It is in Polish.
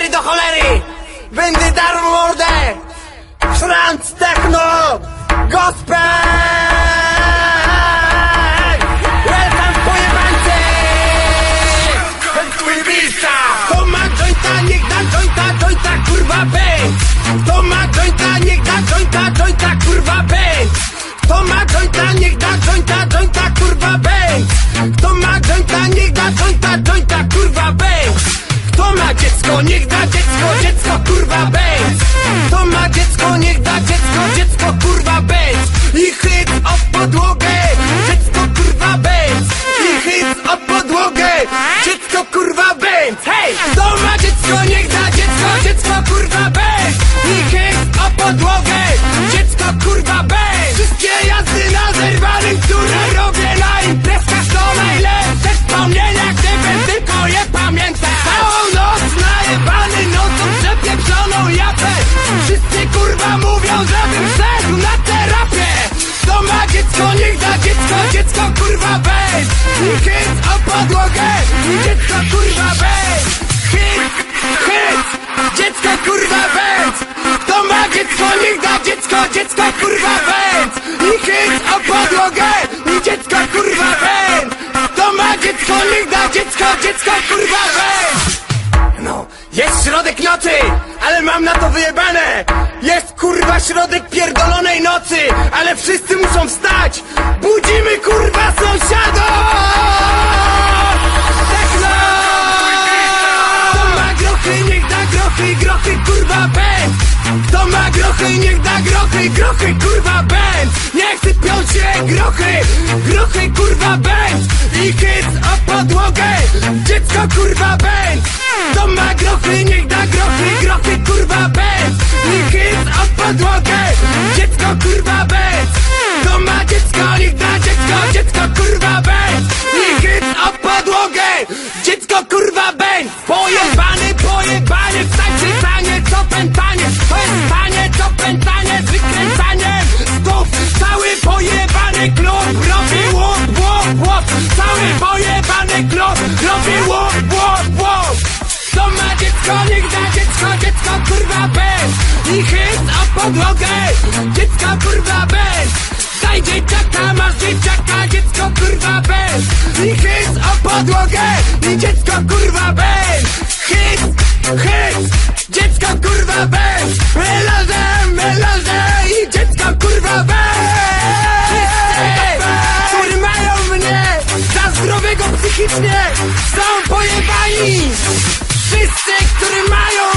4 do cholery! Będę darmo mordę! Franz Techno! Gospel! Welcome! Twój miejsca! Kto ma jointa, niech da jointa, jointa, kurwa! Kto ma jointa, niech da jointa, jointa, kurwa bęk! Kto ma jointa, niech da jointa, jointa, kurwa bęk! Kto ma jointa, niech da jointa! Dziecko, niech da dziecko, dziecko, kurwa bęk! Kto ma dziecko, niech da dziecko, dziecko, kurwa bęk! I chyt o podłogę, dziecko, kurwa bęk! I chyt o podłogę, dziecko, kurwa bęk! Hej! Kto ma dziecko, niech da dziecko, dziecko, kurwa kurwa mówią, żebym szedł na terapię. Kto ma dziecko, niech da dziecko, dziecko kurwa weź. Hit o podłogę, dziecko kurwa weź. Hit, hit, dziecko kurwa weź. Kto ma dziecko, niech da dziecko, dziecko kurwa weź. Hit o podłogę, dziecko kurwa weź. Kto ma dziecko, niech da dziecko, dziecko kurwa weź. No, jest środek nocy, ale mam na to wyjebane. Jest kurwa środek pierdolonej nocy, ale wszyscy muszą wstać. Budzimy kurwa sąsiadów! Techno! Kto ma grochy, niech da grochy, grochy kurwa będ Kto ma grochy, niech da grochy, grochy kurwa będ Niech sypią się grochy, grochy kurwa będ I hit o podłogę, dziecko kurwa będ Kto ma grochy, niech podłogę, dziecko kurwa będ Daj dzieciaka, masz dzieciaka, dziecko kurwa będ I hit o podłogę, i dziecko kurwa będ Hit, hit, dziecko kurwa będ Melanże, melanże i dziecko kurwa będ Którzy mają mnie za zdrowego psychicznie. Są pojebani. Wszyscy, którzy mają